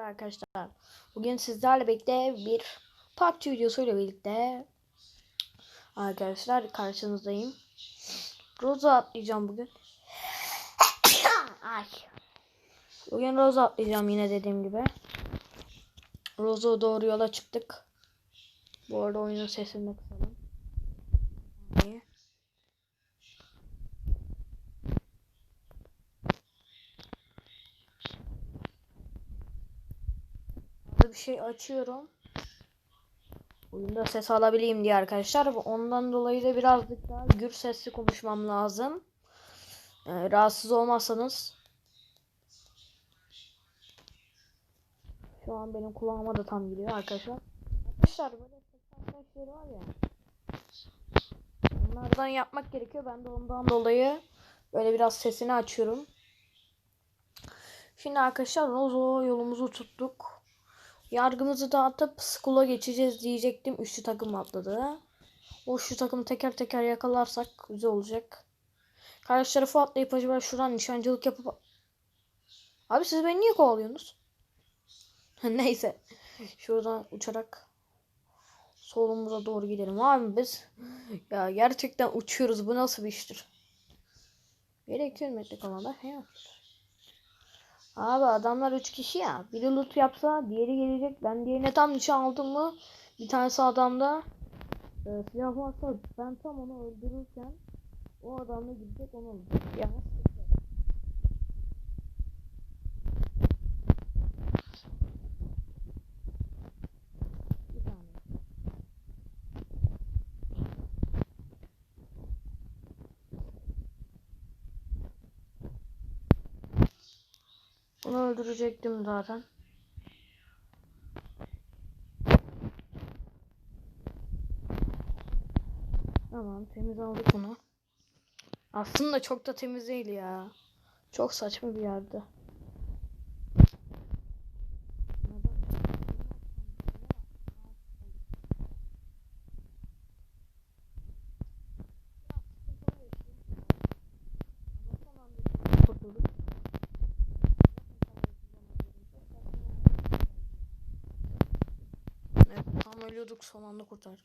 Merhaba arkadaşlar. Bugün sizlerle birlikte bir PUBG videosuyla birlikte arkadaşlar karşınızdayım. Rosa atlayacağım bugün. Ay. Bugün Rosa atlayacağım yine dediğim gibi. Rosa doğru yola çıktık. Bu arada oyunun sesini de kısalım. Bir şey açıyorum. Oyunda ses alabileyim diye arkadaşlar. Ondan dolayı da birazcık daha gür sesli konuşmam lazım. Ee, rahatsız olmazsanız. Şu an benim kulağıma da tam giriyor arkadaşlar. Arkadaşlar böyle ses sesleri var ya. Onlardan yapmak gerekiyor. Ben de ondan dolayı böyle biraz sesini açıyorum. Şimdi arkadaşlar Rozo yolumuzu tuttuk. Yargımızı dağıtıp school'a geçeceğiz diyecektim. Üçlü takım atladı. O üçlü takımı teker teker yakalarsak güzel olacak. Karşı tarafı atlayıp acaba şuradan nişancılık yapıp... Abi siz beni niye kovalıyorsunuz? Neyse. Şuradan uçarak solumuza doğru gidelim. Abi biz ya gerçekten uçuyoruz. Bu nasıl bir iştir? 200 metre kalanda he Abi adamlar 3 kişi ya. Biri loot yapsa diğeri gelecek. Ben diğerine tam nişan aldım mı bir tanesi adamda e, silah varsa ben tam onu öldürürken o adamla gidecek onu öldürecek. Yani Onu öldürecektim zaten. Tamam temiz aldık bunu. Aslında çok da temiz değil ya. Çok saçma bir yerde. Ölüyorduk son anda kurtardık.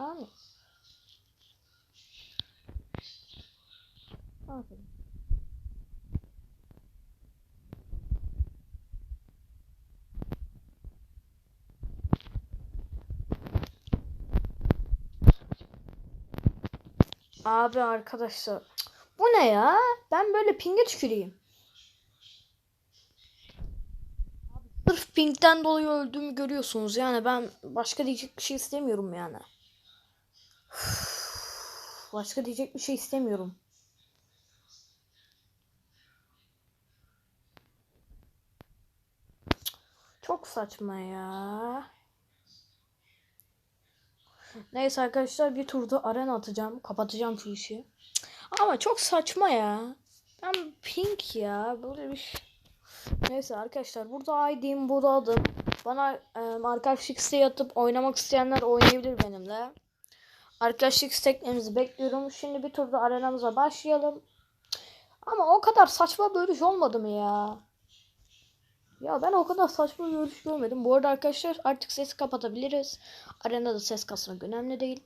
Kamil. Aferin. Abi arkadaşlar. Bu ne ya? Ben böyle pinge tüküreyim. Sırf pinkten dolayı öldüğümü görüyorsunuz. Yani ben başka diyecek bir şey istemiyorum yani. Başka diyecek bir şey istemiyorum. Çok saçma ya. Neyse arkadaşlar bir turda arena atacağım. Kapatacağım şu işi. Ama çok saçma ya. Ben pink ya. Böyle bir şey. Neyse arkadaşlar burada ID'm burada adım. Bana e, arkadaşlık isteği atıp oynamak isteyenler oynayabilir benimle. Arkadaşlık isteklerinizi bekliyorum. Şimdi bir turda arenamıza başlayalım. Ama o kadar saçma bölüş olmadı mı ya? Ya ben o kadar saçma bir bölüş görmedim. Bu arada arkadaşlar artık sesi kapatabiliriz. Arenada ses kasmak önemli değil.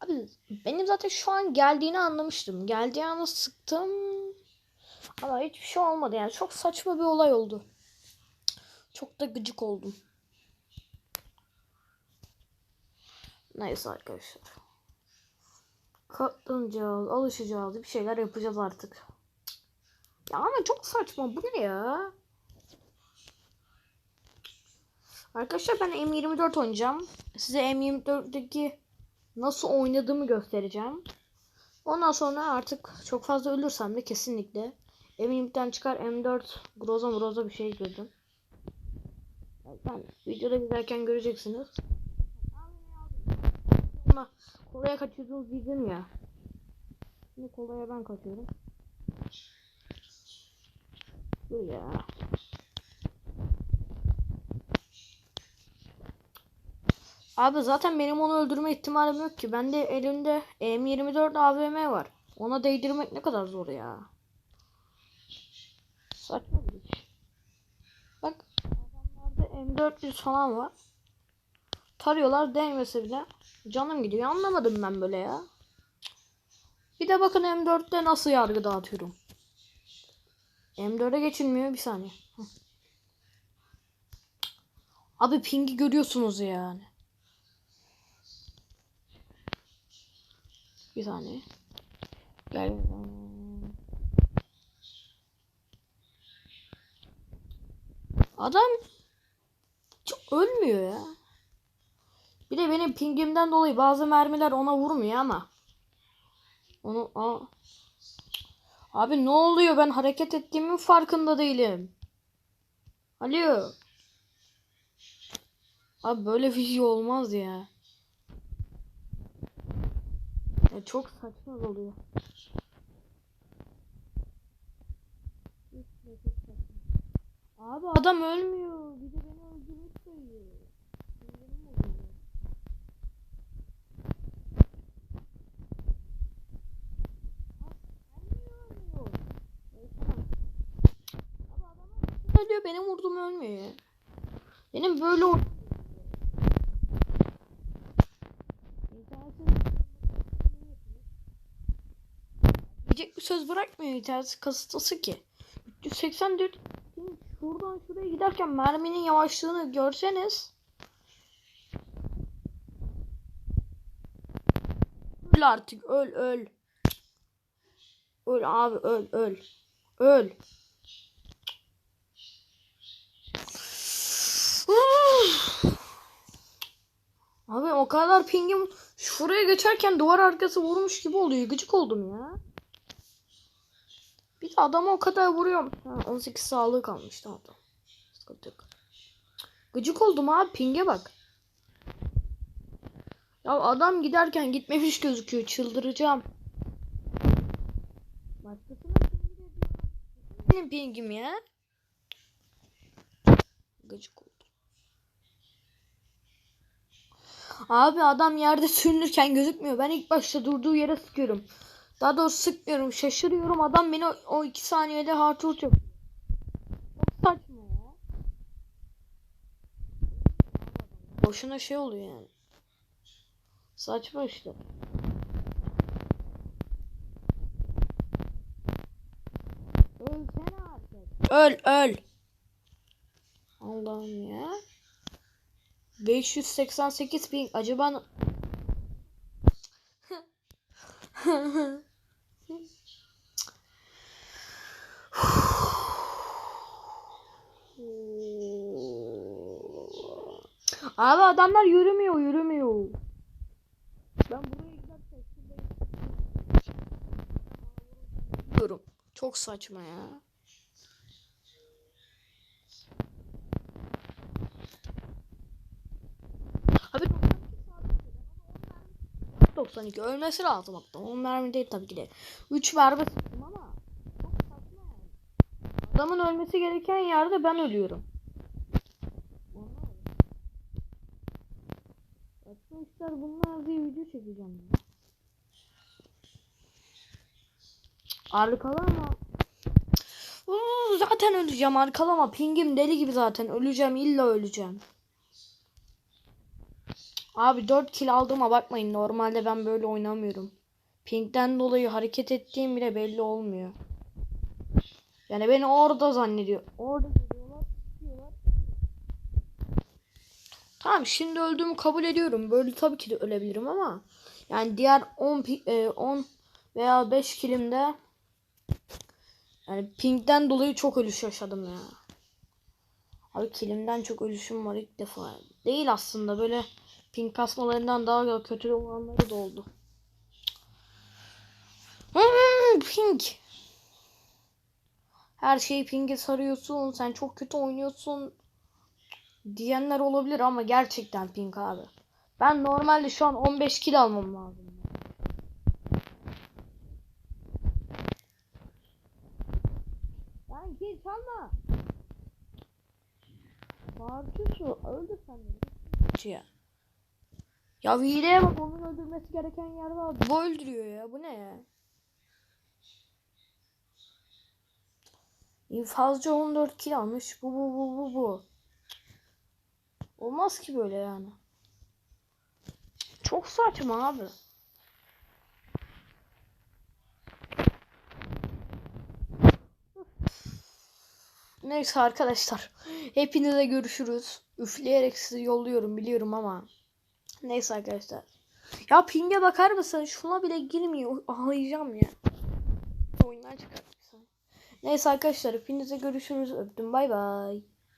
Abi benim zaten şu an geldiğini anlamıştım. Geldiği anda sıktım. Ama hiçbir şey olmadı yani. Çok saçma bir olay oldu. Çok da gıcık oldum. Neyse arkadaşlar. Katlanacağız, alışacağız, bir şeyler yapacağız artık. Ya ama çok saçma bu ne ya? Arkadaşlar ben M24 oynayacağım. Size M24'deki nasıl oynadığımı göstereceğim. Ondan sonra artık çok fazla ölürsem de kesinlikle M20'den çıkar M4 Groza Groza bir şey girdim. Ben videoda giderken göreceksiniz. Ama kolaya kaçıyordunuz dedim ya. Şimdi kolaya ben kaçıyorum. Dur ya. Abi zaten benim onu öldürme ihtimalim yok ki. Bende elimde M24 AVM var. Ona değdirmek ne kadar zor ya. Saçma bir iş. Bak adamlarda M400 falan var. Tarıyorlar değmese bile canım gidiyor. Anlamadım ben böyle ya. Bir de bakın M4'te nasıl yargı dağıtıyorum. M4'e geçilmiyor bir saniye. Abi pingi görüyorsunuz yani. Bir saniye. Gel. Adam ölmüyor ya. Bir de benim pingimden dolayı bazı mermiler ona vurmuyor ama. Onu aa. Abi ne oluyor? Ben hareket ettiğimin farkında değilim. Alo. Abi böyle video olmaz ya. Ya çok saçma oluyor. Abi adam ölmüyor. Bir de beni öldürmüş sayıyor. Ölüyor benim vurdum ölmüyor ya. Benim böyle Diyecek bir söz bırakmıyor internet kasıtlısı ki. 384 şuradan şuraya giderken merminin yavaşlığını görseniz Öl artık öl öl. Öl abi öl öl. Öl. Abi o kadar pingim şuraya geçerken duvar arkası vurmuş gibi oluyor. Gıcık oldum ya. Bir de adama o kadar vuruyorum. Ha, 18 sağlığı kalmış tamam tamam. Sıkıntı yok. Gıcık oldum abi pinge bak. Ya adam giderken gitmemiş gözüküyor. Çıldıracağım. De diyor. Benim pingim ya. Gıcık oldum. Abi adam yerde sürünürken gözükmüyor. Ben ilk başta durduğu yere sıkıyorum. Daha doğrusu sıkmıyorum. Şaşırıyorum. Adam beni o, o iki saniyede harturt yapıyor. Çok saçma ya. Boşuna şey oluyor yani. Saçma işte. Öl öl. Allah'ım ya. 588 bin. Acaba Abi adamlar yürümüyor yürümüyor. Ben buraya gidersem Çok saçma ya. 92 ölmesi lazım hatta. 10 mermi değil tabii ki de. 3 mermi sıktım ama. Adamın ölmesi gereken yerde ben ölüyorum. Arkadaşlar bunlar diye video çekeceğim. Ya. Arkalama. Uuu, zaten öleceğim arkalama. Pingim deli gibi zaten. Öleceğim illa öleceğim. Abi 4 kill aldığıma bakmayın. Normalde ben böyle oynamıyorum. Pink'ten dolayı hareket ettiğim bile belli olmuyor. Yani beni orada zannediyor. Orada. Tamam şimdi öldüğümü kabul ediyorum. Böyle tabii ki de ölebilirim ama yani diğer 10 pi- e, 10 veya 5 kilimde yani pingden dolayı çok ölüş yaşadım ya. Abi kilimden çok ölüşüm var ilk defa. Değil aslında böyle ping kasmalarından daha kötü olanları da oldu. Hmm, ping. Her şeyi ping'e sarıyorsun. Sen çok kötü oynuyorsun. Diyenler olabilir ama gerçekten ping abi. Ben normalde şu an 15 kill almam lazım. Ben kill çalma. Bağırıyorsun. Öldür sen beni. Ya. Ya hileye bak onun öldürmesi gereken yer var. Bu öldürüyor ya. Bu ne ya? İnfazcı 14 kill almış. Bu bu bu bu bu. Olmaz ki böyle yani. Çok saçma abi. Neyse arkadaşlar. Hepinize görüşürüz. Üfleyerek sizi yolluyorum biliyorum ama. Neyse arkadaşlar. Ya ping'e bakar mısın? Şuna bile girmiyor. Ağlayacağım ya. Oyundan çıkartmışsın. Neyse arkadaşlar hepinize görüşürüz. Öptüm bay bay.